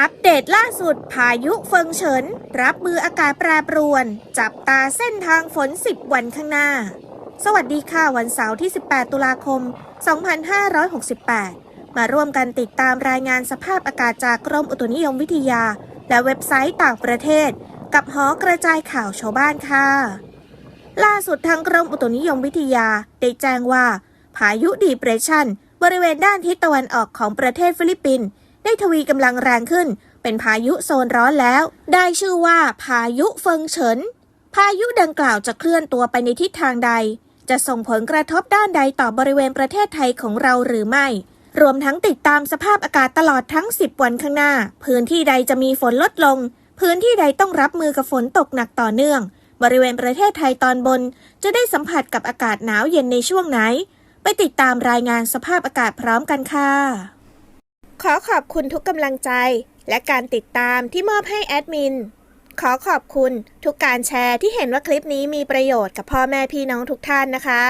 อัปเดตล่าสุดพายุเฟิงเฉิน รับมืออากาศแปรปรวน จับตาเส้นทางฝน 10 วันข้างหน้า สวัสดีค่ะวันเสาร์ที่ 18 ตุลาคม 2568 มาร่วมกันติดตามรายงานสภาพอากาศจากกรมอุตุนิยมวิทยา และเว็บไซต์ต่างประเทศ กับหอกระจายข่าวชาวบ้านค่ะ ล่าสุดทางกรมอุตุนิยมวิทยาได้แจ้งว่า พายุดีเปรชันบริเวณด้านทิศตะวันออกของประเทศฟิลิปปินส์ ได้ทวีกำลังแรงขึ้น เป็นพายุโซนร้อนแล้ว ได้ชื่อว่าพายุเฟิงเฉิน พายุดังกล่าวจะเคลื่อนตัวไปในทิศทางใด จะส่งผลกระทบด้านใดต่อบริเวณประเทศไทยของเราหรือไม่ รวมทั้งติดตามสภาพอากาศตลอดทั้ง 10 วันข้างหน้า พื้นที่ใดจะมีฝนลดลง พื้นที่ใดต้องรับมือกับฝนตกหนักต่อเนื่อง บริเวณประเทศไทยตอนบน จะได้สัมผัสกับอากาศหนาวเย็นในช่วงไหน ไปติดตามรายงานสภาพอากาศพร้อมกันค่ะ ขอขอบคุณทุกกำลังใจ และการติดตามที่มอบให้แอดมิน ขอขอบคุณทุกการแชร์ที่เห็นว่าคลิปนี้มีประโยชน์กับพ่อแม่พี่น้องทุกท่านนะคะ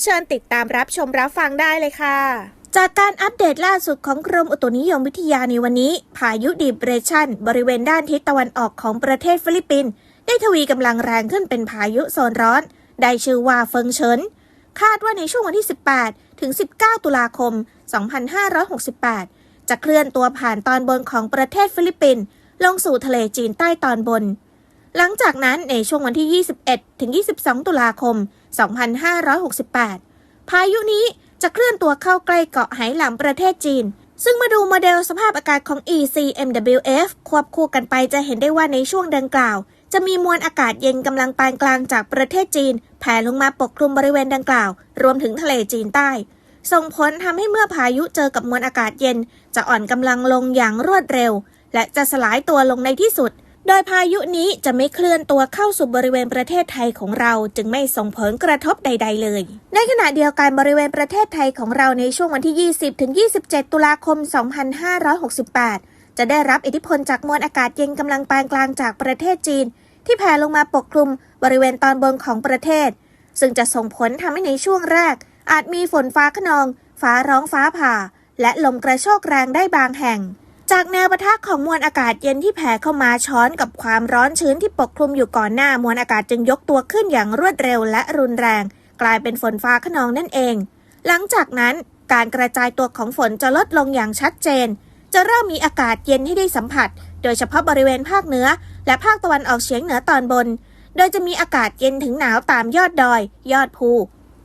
เชิญติดตามรับชมรับฟังได้เลยค่ะ จากการอัปเดตล่าสุดของกรมอุตุนิยมวิทยาในวันนี้ พายุดีเรชันบริเวณด้านทิศตะวันออกของประเทศฟิลิปปินส์ได้ทวีกำลังแรงขึ้นเป็นพายุโซนร้อน ได้ชื่อว่าเฟิงเฉินคาดว่าในช่วงวันที่ 18 ถึง 19 ตุลาคม 2568 จะเคลื่อนตัวผ่านตอนบนของประเทศฟิลิปปินส์ลงสู่ทะเลจีนใต้ตอนบน หลังจากนั้นในช่วงวันที่ 21 ถึง 22 ตุลาคม 2568 พายุนี้จะเคลื่อนตัวเข้าใกล้เกาะไหหลำประเทศจีน ซึ่งมาดูโมเดลสภาพอากาศของ ECMWF ควบคู่กันไปจะเห็นได้ว่าในช่วงดังกล่าว จะมีมวลอากาศเย็นกำลังปานกลางจากประเทศจีน แผ่ลงมาปกคลุมบริเวณดังกล่าว รวมถึงทะเลจีนใต้ ส่งผลทำให้เมื่อพายุเจอกับมวลอากาศเย็น จะอ่อนกำลังลงอย่างรวดเร็ว และจะสลายตัวลงในที่สุด โดยพายุนี้จะไม่เคลื่อนตัวเข้าสู่บริเวณประเทศไทยของเรา จึงไม่ส่งผลกระทบใด ๆ เลย ในขณะเดียวกันบริเวณประเทศไทยของเราในช่วงวันที่ 20-27 ตุลาคม 2568 จะได้รับอิทธิพลจากมวลอากาศเย็นกำลังปานกลางจากประเทศจีน ที่แผ่ลงมาปกคลุมบริเวณตอนบนของประเทศ ซึ่งจะส่งผลทำให้ในช่วงแรก อาจมีฝนฟ้าขนอง ฟ้าร้องฟ้าผ่า และลมกระโชกแรงได้บางแห่ง จากแนวปะทะของมวลอากาศเย็นที่แผ่เข้ามาช้อนกับความร้อนชื้นที่ปกคลุมอยู่ก่อนหน้ามวลอากาศจึงยกตัวขึ้นอย่างรวดเร็วและรุนแรง กลายเป็นฝนฟ้าขนองนั่นเอง หลังจากนั้นการกระจายตัวของฝนจะลดลงอย่างชัดเจน จะเริ่มมีอากาศเย็นให้ได้สัมผัส โดยเฉพาะบริเวณภาคเหนือ และภาคตะวันออกเฉียงเหนือตอนบน โดยจะมีอากาศเย็นถึงหนาวตามยอดดอย ยอดภู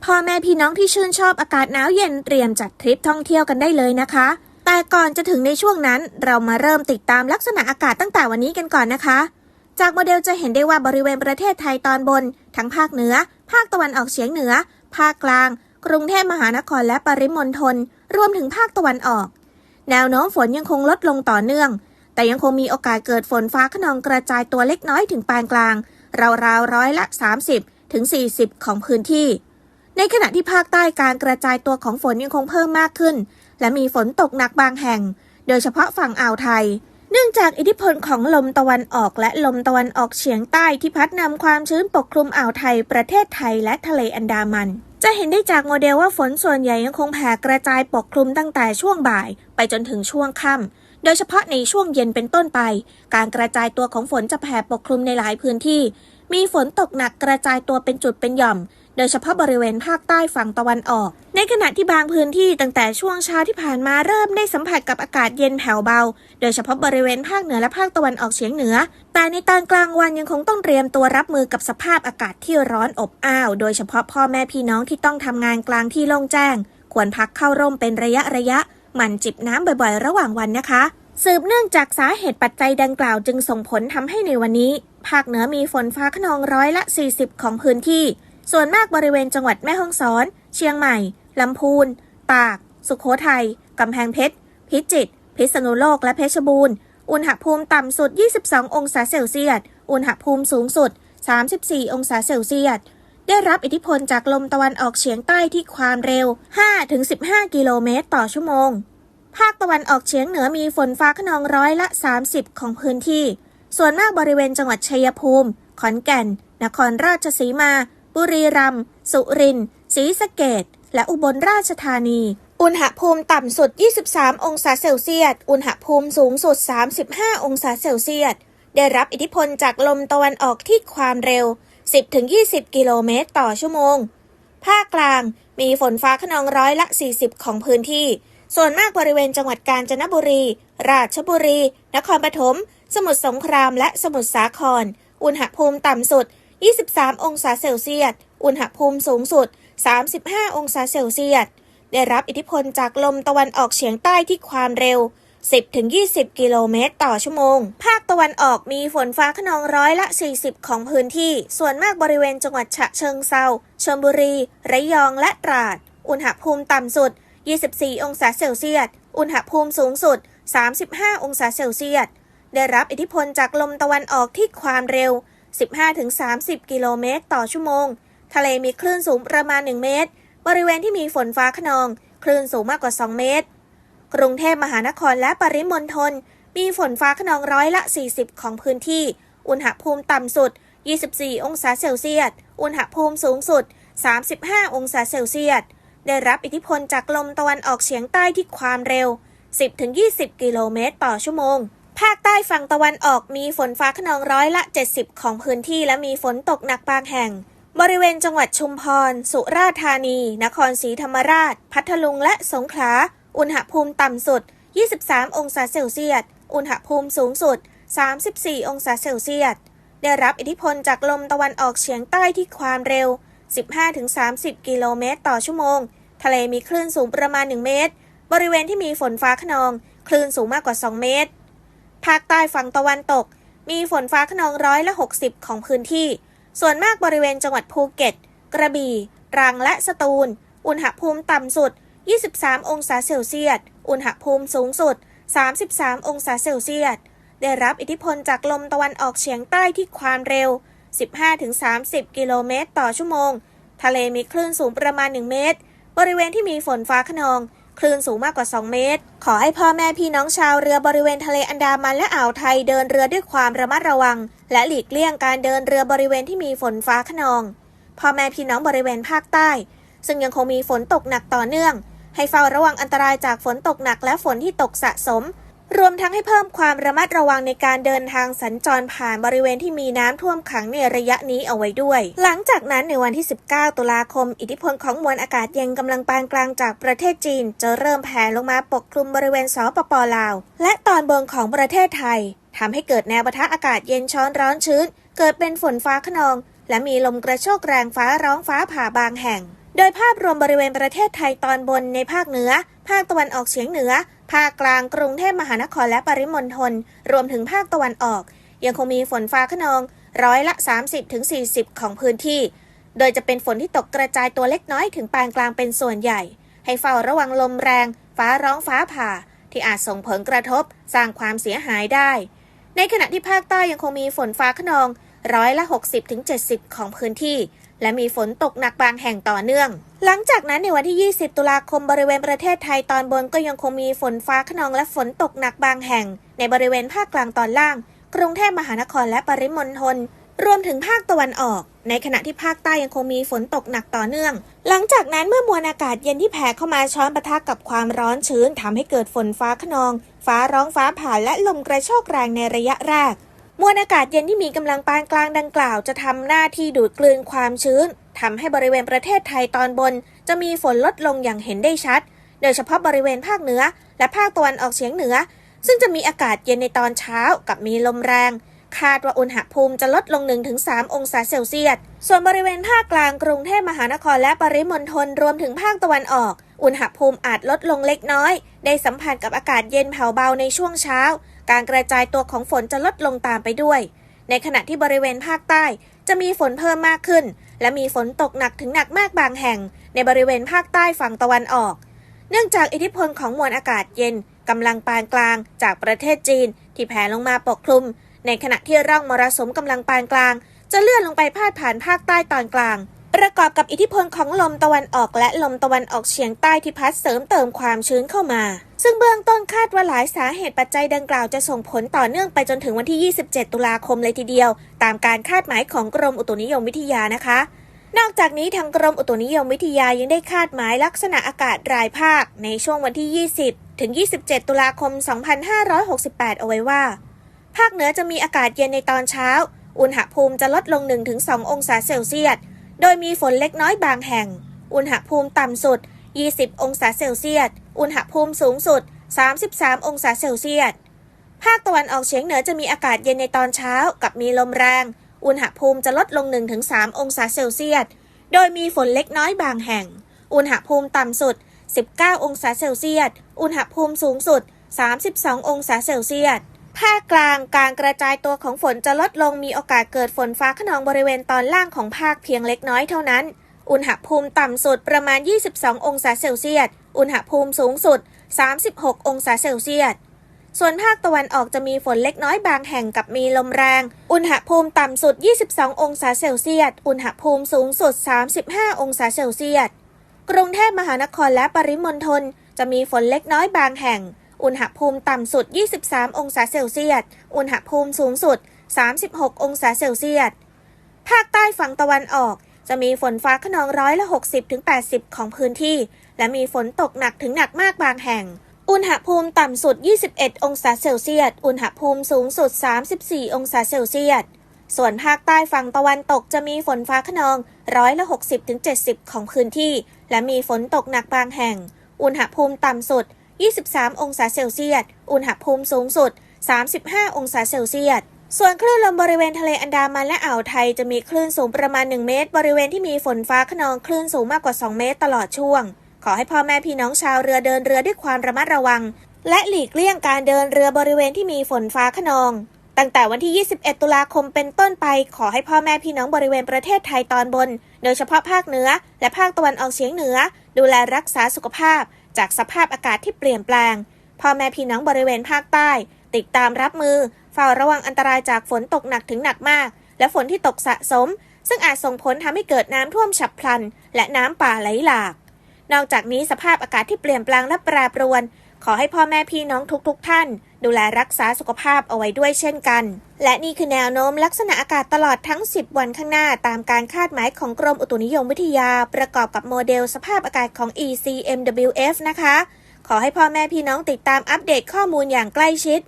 พ่อแม่พี่น้องที่ชื่นชอบอากาศหนาวเย็นเตรียมจัดทริปท่องเที่ยวกันได้เลยนะคะ แต่ก่อนจะถึงในช่วงนั้น เรามาเริ่มติดตามลักษณะอากาศตั้งแต่วันนี้กันก่อนนะคะ จากโมเดลจะเห็นได้ว่าบริเวณประเทศไทยตอนบน ทั้งภาคเหนือ ภาคตะวันออกเฉียงเหนือ ภาคกลาง กรุงเทพมหานครและปริมณฑลรวมถึงภาคตะวันออก แนวโน้มฝนยังคงลดลงต่อเนื่อง แต่ยังคงมีโอกาสเกิดฝนฟ้าขนองกระจายตัวเล็กน้อยถึงปานกลางราวๆร้อยละ 30ถึง40 ของพื้นที่ ในขณะที่ภาคใต้การกระจายตัวของฝนยังคงเพิ่มมากขึ้น และมีฝนตกหนักบางแห่ง โดยเฉพาะฝั่งอ่าวไทย เนื่องจากอิทธิพลของลมตะวันออกและลมตะวันออกเฉียงใต้ที่พัดนำความชื้นปกคลุมอ่าวไทย ประเทศไทยและทะเลอันดามัน จะเห็นได้จากโมเดลว่าฝนส่วนใหญ่ยังคงแผ่กระจายปกคลุมตั้งแต่ช่วงบ่าย ไปจนถึงช่วงค่ำโดยเฉพาะในช่วงเย็นเป็นต้นไป การกระจายตัวของฝนจะแผ่ปกคลุมในหลายพื้นที่ มีฝนตกหนักกระจายตัวเป็นจุดเป็นหย่อม โดยเฉพาะบริเวณภาคใต้ฝั่งตะวันออก ในขณะที่บางพื้นที่ตั้งแต่ช่วงเช้าที่ผ่านมาเริ่มได้สัมผัสกับอากาศเย็นแผ่วเบา โดยเฉพาะบริเวณภาคเหนือและภาคตะวันออกเฉียงเหนือ แต่ในตอนกลางวันยังคงต้องเตรียมตัวรับมือกับสภาพอากาศที่ร้อนอบอ้าว โดยเฉพาะพ่อแม่พี่น้องที่ต้องทำงานกลางที่โล่งแจ้ง ควรพักเข้าร่มเป็นระยะระยะหมั่นจิบน้ำบ่อยๆ ระหว่างวันนะคะ สืบเนื่องจากสาเหตุปัจจัยดังกล่าวจึงส่งผลทำให้ในวันนี้ ภาคเหนือมีฝนฟ้าขนองร้อยละ 40 ของพื้นที่ ส่วนมากบริเวณจังหวัดแม่ฮ่องสอน เชียงใหม่ ลำพูน ตาก สุขโขทัย กำแพงเพชร พิจิตร พิษณุโลก และเพชรบูรณ์ อุณหภูมิต่ำสุด 22 องศาเซลเซียส อุณหภูมิสูงสุด 34 องศาเซลเซียส ได้รับอิทธิพลจากลมตะวันออกเฉียงใต้ที่ความเร็ว 5-15 กิโลเมตรต่อชั่วโมง ภาคตะวันออกเฉียงเหนือมีฝนฟ้าขนองร้อยละ 30 ของพื้นที่ ส่วนมากบริเวณจังหวัดชัยภูมิ ขอนแก่น นครราชสีมา บุรีรัมย์สุรินทร์ศรีสะเกดและอุบลราชธานี อุณหภูมิต่ำสุด 23 องศาเซลเซียส อุณหภูมิสูงสุด 35 องศาเซลเซียส ได้รับอิทธิพลจากลมตะวันออกที่ความเร็ว 10-20 กิโลเมตรต่อชั่วโมง ภาคกลางมีฝนฟ้าขนองร้อยละ 40 ของพื้นที่ ส่วนมากบริเวณจังหวัดกาญจนบุรี ราชบุรี นครปฐม สมุทรสงคราม และสมุทรสาคร อุณหภูมิต่ำสุด 23 องศาเซลเซียส อุณหภูมิสูงสุด 35 องศาเซลเซียส ได้รับอิทธิพลจากลมตะวันออกเฉียงใต้ที่ความเร็ว 10-20 กิโลเมตรต่อชั่วโมง ภาคตะวันออกมีฝนฟ้าขนองร้อยละ 40 ของพื้นที่ ส่วนมากบริเวณจังหวัดฉะเชิงเซาชลบุรี ระยองและตราด อุณหภูมิต่ำสุด 24 องศาเซลเซียส อุณหภูมิสูงสุด 35 องศาเซลเซียส ได้รับอิทธิพลจากลมตะวันออกที่ความเร็ว 15-30 กิโลเมตร ต่อชั่วโมง ทะเลมีคลื่นสูงประมาณ 1 เมตร บริเวณที่มีฝนฟ้าขนอง คลื่นสูงมากกว่า 2 เมตร กรุงเทพมหานครและปริมณฑลมีฝนฟ้าขนองร้อยละ 40 ของพื้นที่ อุณหภูมิต่ำสุด 24 องศาเซลเซียส อุณหภูมิสูงสุด 35 องศาเซลเซียส ได้รับอิทธิพลจากลมตะวันออกเฉียงใต้ที่ความเร็ว 10-20 กิโลเมตร ต่อชั่วโมง ภาคใต้ฝั่งตะวันออกมีฝนฟ้าขนองร้อยละ 70 ของพื้นที่และมีฝนตกหนักบางแห่ง บริเวณจังหวัดชุมพร สุราษฎร์ธานี นครศรีธรรมราช พัทลุงและสงขลา อุณหภูมิต่ำสุด 23 องศาเซลเซียส อุณหภูมิสูงสุด 34 องศาเซลเซียส ได้รับอิทธิพลจากลมตะวันออกเฉียงใต้ที่ความเร็ว 15-30 กิโลเมตรต่อชั่วโมง ทะเลมีคลื่นสูงประมาณ 1 เมตร บริเวณที่มีฝนฟ้าขนอง คลื่นสูงมากกว่า 2 เมตร ภาคใต้ฝั่งตะวันตก มีฝนฟ้าขนองร้อยละ 60 ของพื้นที่ ส่วนมากบริเวณจังหวัดภูเก็ต กระบี่ตรังและสตูล อุณหภูมิต่ำสุด 23 องศาเซลเซียส อุณหภูมิสูงสุด 33 องศาเซลเซียส ได้รับอิทธิพลจากลมตะวันออกเฉียงใต้ที่ความเร็ว 15-30 กิโลเมตรต่อชั่วโมง ทะเลมีคลื่นสูงประมาณ 1 เมตร บริเวณที่มีฝนฟ้าขนอง คลื่นสูงมากกว่า 2 เมตร ขอให้พ่อแม่พี่น้องชาวเรือบริเวณทะเลอันดามันและอ่าวไทยเดินเรือด้วยความระมัดระวัง และหลีกเลี่ยงการเดินเรือบริเวณที่มีฝนฟ้าขนอง พ่อแม่พี่น้องบริเวณภาคใต้ ซึ่งยังคงมีฝนตกหนักต่อเนื่อง ให้เฝ้าระวังอันตรายจากฝนตกหนักและฝนที่ตกสะสม รวมทั้งให้เพิ่มความระมัดระวังในการเดินทางสัญจรผ่านบริเวณที่มีน้ำท่วมขังในระยะนี้เอาไว้ด้วย หลังจากนั้นในวันที่ 19 ตุลาคม อิทธิพลของมวลอากาศเย็นกำลังปานกลางจากประเทศจีน จะเริ่มแผ่ลงมาปกคลุมบริเวณสปปลาว และตอนบนของประเทศไทยทำให้เกิดแนวปะทะอากาศเย็นช้อนร้อนชื้น เกิดเป็นฝนฟ้าขนอง และมีลมกระโชกแรงฟ้าร้องฟ้าผ่าบางแห่ง โดยภาพรวมบริเวณประเทศไทยตอนบนในภาคเหนือ ภาคตะวันออกเฉียงเหนือ ภาคกลางกรุงเทพมหานครและปริมณฑลรวมถึงภาคตะวันออก ยังคงมีฝนฟ้าขนองร้อยละ 30-40 ของพื้นที่ โดยจะเป็นฝนที่ตกกระจายตัวเล็กน้อยถึงปานกลางเป็นส่วนใหญ่ ให้เฝ้าระวังลมแรง ฟ้าร้องฟ้าผ่า ที่อาจส่งผลกระทบสร้างความเสียหายได้ ในขณะที่ภาคใต้ยังคงมีฝนฟ้าขนองร้อยละ 60-70 ของพื้นที่ และมีฝนตกหนักบางแห่งต่อเนื่อง หลังจากนั้นในวันที่ 20 ตุลาคมบริเวณประเทศไทยตอนบนก็ยังคงมีฝนฟ้าขนองและฝนตกหนักบางแห่ง ในบริเวณภาคกลางตอนล่าง กรุงเทพมหานครและปริมณฑลรวมถึงภาคตะวันออก ในขณะที่ภาคใต้ยังคงมีฝนตกหนักต่อเนื่อง หลังจากนั้นเมื่อมวลอากาศเย็นที่แผ่เข้ามาช้อนปะทะกับความร้อนชื้นทำให้เกิดฝนฟ้าขนอง ฟ้าร้องฟ้าผ่าและลมกระโชกแรงในระยะแรก มวลอากาศเย็นที่มีกำลังปานกลางดังกล่าว จะทำหน้าที่ดูดกลืนความชื้นทำให้บริเวณประเทศไทยตอนบน จะมีฝนลดลงอย่างเห็นได้ชัด โดยเฉพาะบริเวณภาคเหนือ และภาคตะวันออกเฉียงเหนือ ซึ่งจะมีอากาศเย็นในตอนเช้ากับมีลมแรง คาดว่าอุณหภูมิจะลดลง 1-3 องศาเซลเซียส ส่วนบริเวณภาคกลางกรุงเทพมหานครและปริมณฑลรวมถึงภาคตะวันออก อุณหภูมิอาจลดลงเล็กน้อย ได้สัมผัสกับอากาศเย็นเผาเบาในช่วงเช้า การกระจายตัวของฝนจะลดลงตามไปด้วย ในขณะที่บริเวณภาคใต้ จะมีฝนเพิ่มมากขึ้น และมีฝนตกหนักถึงหนักมากบางแห่ง ในบริเวณภาคใต้ฝั่งตะวันออก เนื่องจากอิทธิพลของมวลอากาศเย็นกำลังปานกลางจากประเทศจีน ที่แผ่ลงมาปกคลุม ในขณะที่ร่องมรสุมกำลังปานกลาง จะเลื่อนลงไปพาดผ่านภาคใต้ตอนกลาง ประกอบกับอิทธิพลของลมตะวันออกและลมตะวันออกเฉียงใต้ที่พัดเสริมเติมความชื้นเข้ามา ซึ่งเบื้องต้นคาดว่าหลายสาเหตุปัจจัยดังกล่าวจะส่งผลต่อเนื่องไปจนถึงวันที่ 27 ตุลาคมเลยทีเดียว ตามการคาดหมายของกรมอุตุนิยมวิทยานะคะ นอกจากนี้ทางกรมอุตุนิยมวิทยายังได้คาดหมายลักษณะอากาศรายภาค ในช่วงวันที่ 20 ถึง 27 ตุลาคม 2568 เอาไว้ว่า ภาคเหนือจะมีอากาศเย็นในตอนเช้า อุณหภูมิจะลดลง 1-2 องศาเซลเซียส โดยมีฝนเล็กน้อยบางแห่ง อุณหภูมิต่ำสุด 20 องศาเซลเซียส อุณหภูมิสูงสุด 33 องศาเซลเซียส ภาคตะวันออกเฉียงเหนือจะมีอากาศเย็นในตอนเช้ากับมีลมแรง อุณหภูมิจะลดลง 1-3 องศาเซลเซียส โดยมีฝนเล็กน้อยบางแห่ง อุณหภูมิต่ำสุด 19 องศาเซลเซียส อุณหภูมิสูงสุด 32 องศาเซลเซียส ภาคกลางการกระจายตัวของฝนจะลดลงมีโอกาสเกิดฝนฟ้าขนองบริเวณตอนล่างของภาคเพียงเล็กน้อยเท่านั้น อุณหภูมิต่ำสุดประมาณ 22 องศาเซลเซียส อุณหภูมิสูงสุด 36 องศาเซลเซียส ส่วนภาคตะวันออกจะมีฝนเล็กน้อยบางแห่งกับมีลมแรง อุณหภูมิต่ำสุด 22 องศาเซลเซียส อุณหภูมิสูงสุด 35 องศาเซลเซียส กรุงเทพมหานครและปริมณฑลจะมีฝนเล็กน้อยบางแห่ง อุณหภูมิต่ำสุด 23 องศาเซลเซียส อุณหภูมิสูงสุด 36 องศาเซลเซียส ภาคใต้ฝั่งตะวันออก จะมีฝนฟ้าขนองร้อยละ 60-80 ของพื้นที่ และมีฝนตกหนักถึงหนักมากบางแห่ง อุณหภูมิต่ำสุด 21 องศาเซลเซียส อุณหภูมิสูงสุด 34 องศาเซลเซียส ส่วนภาคใต้ฝั่งตะวันตกจะมีฝนฟ้าขนองร้อยละ 60-70 ของพื้นที่ และมีฝนตกหนักบางแห่ง อุณหภูมิต่ำสุด 23 องศาเซลเซียส อุณหภูมิสูงสุด 35 องศาเซลเซียส ส่วนคลื่นลมบริเวณทะเลอันดามันและอ่าวไทยจะมีคลื่นสูงประมาณ 1 เมตร บริเวณที่มีฝนฟ้าขนองคลื่นสูงมากกว่า 2 เมตรตลอดช่วง ขอให้พ่อแม่พี่น้องชาวเรือเดินเรือด้วยความระมัดระวัง และหลีกเลี่ยงการเดินเรือบริเวณที่มีฝนฟ้าขนองตั้งแต่วันที่ 21 ตุลาคมเป็นต้นไป ขอให้พ่อแม่พี่น้องบริเวณประเทศไทยตอนบน โดยเฉพาะภาคเหนือ และภาคตะวันออกเฉียงเหนือ ดูแลรักษาสุขภาพ จากสภาพอากาศที่เปลี่ยนแปลง พ่อแม่พี่น้องบริเวณภาคใต้ ติดตามรับมือ เฝ้าระวังอันตรายจากฝนตกหนักถึงหนักมาก และฝนที่ตกสะสม ซึ่งอาจส่งผลทำให้เกิดน้ำท่วมฉับพลัน และน้ำป่าไหลหลาก นอกจากนี้สภาพอากาศที่เปลี่ยนแปลงและแปรปรวน ขอให้พ่อแม่พี่น้องทุกๆทท่าน ดูแลรักษาสุขภาพเอาไว้ด้วยเช่นกัน และนี่คือแนวโน้มลักษณะอากาศตลอดทั้ง 10 วันข้างหน้าตามการคาดหมายของกรมอุตุนิยมวิทยา ประกอบกับโมเดลสภาพอากาศของ ECMWF นะคะ ขอให้พ่อแม่พี่น้องติดตามอัปเดตข้อมูลอย่างใกล้ชิด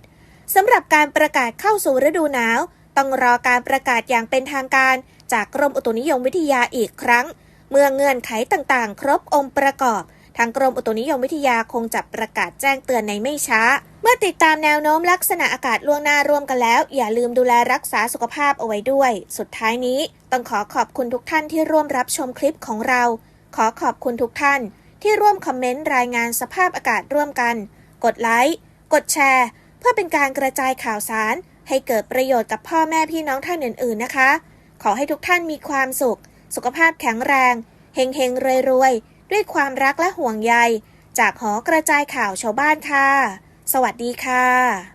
สำหรับการประกาศเข้าสู่ฤดูหนาว ต้องรอการประกาศอย่างเป็นทางการ จากกรมอุตุนิยมวิทยาอีกครั้ง เมื่อเงื่อนไขต่างๆ ครบองค์ประกอบ ทางกรมอุตุนิยมวิทยาคงจะประกาศแจ้งเตือนในไม่ช้า เมื่อติดตามแนวโน้มลักษณะอากาศล่วงหน้าร่วมกันแล้ว อย่าลืมดูแลรักษาสุขภาพเอาไว้ด้วย สุดท้ายนี้ ต้องขอขอบคุณทุกท่านที่ร่วมรับชมคลิปของเรา ขอขอบคุณทุกท่าน ที่ร่วมคอมเมนต์รายงานสภาพอากาศร่วมกัน กดไลค์กดแชร์ เพื่อเป็นการกระจายข่าวสาร ให้เกิดประโยชน์กับพ่อแม่พี่น้องท่านอื่น ๆนะคะ ขอให้ทุกท่านมีความสุข สุขภาพแข็งแรงเฮงเฮงรวยรวย ด้วยความรักและห่วงใย จากหอกระจายข่าวชาวบ้านค่ะ สวัสดีค่ะ